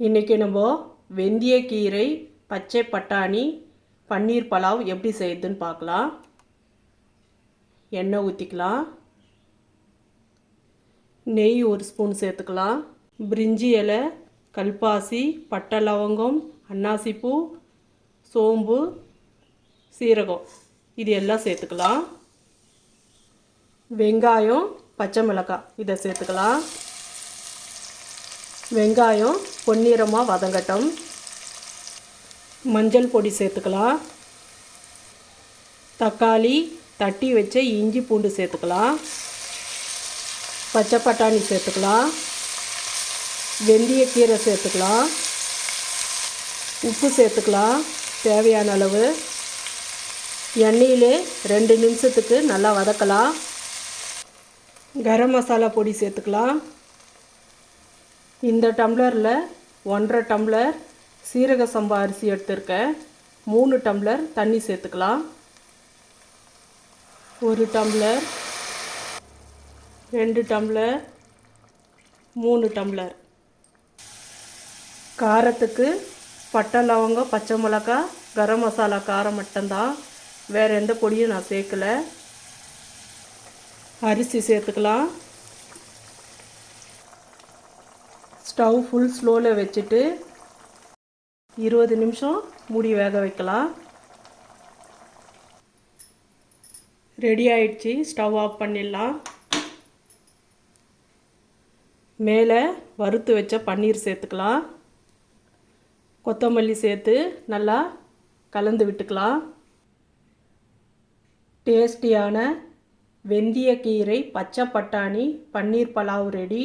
இன்றைக்கி நம்ம வெந்தயக்கீரை பச்சை பட்டாணி பன்னீர் பலாவ் எப்படி செய்யுதுன்னு பார்க்கலாம். எண்ணெய் ஊற்றிக்கலாம் நெய் ஒரு ஸ்பூன் சேர்த்துக்கலாம். பிரிஞ்சி இலை கல்பாசி பட்டை லவங்கம் அன்னாசிப்பூ சோம்பு சீரகம். இது எல்லாம் சேர்த்துக்கலாம். வெங்காயம் பச்சை மிளகாய் இதை சேர்த்துக்கலாம். வெங்காயம் பொன்னிறமாக வதங்கட்டும். மஞ்சள் பொடி சேர்த்துக்கலாம். தக்காளி தட்டி வச்ச இஞ்சி பூண்டு சேர்த்துக்கலாம். பச்சை பட்டாணி சேர்த்துக்கலாம். வெந்தயக்கீரை சேர்த்துக்கலாம். உப்பு சேர்த்துக்கலாம். தேவையான அளவு. எண்ணெயிலே ரெண்டு நிமிஷத்துக்கு நல்லா வதக்கலாம். கரம் மசாலா பொடி சேர்த்துக்கலாம். இந்த டம்ளரில் ஒன்றரை டம்ளர் சீரக சம்பா அரிசி எடுத்திருக்கேன். மூணு டம்ளர் தண்ணி சேர்த்துக்கலாம். ஒரு டம்ளர் ரெண்டு டம்ளர் மூணு டம்ளர். காரத்துக்கு பட்டை லவங்கம் பச்சை மிளகா கரம் மசாலா காரம் மட்டும்தான். வேறு எந்த பொடியும் நான் சேர்க்கல. அரிசி சேர்த்துக்கலாம். ஸ்டவ் ஃபுல் ஸ்லோவில் வச்சுட்டு இருபது நிமிஷம் மூடி வேக வைக்கலாம். ரெடி ஆயிடுச்சு. ஸ்டவ் ஆஃப் பண்ணிடலாம். மேலே வறுத்து வச்ச பன்னீர் சேர்த்துக்கலாம். கொத்தமல்லி சேர்த்து நல்லா கலந்து விட்டுக்கலாம். டேஸ்டியான வெந்தயக்கீரை பச்சை பட்டாணி பன்னீர் பலாவ் ரெடி.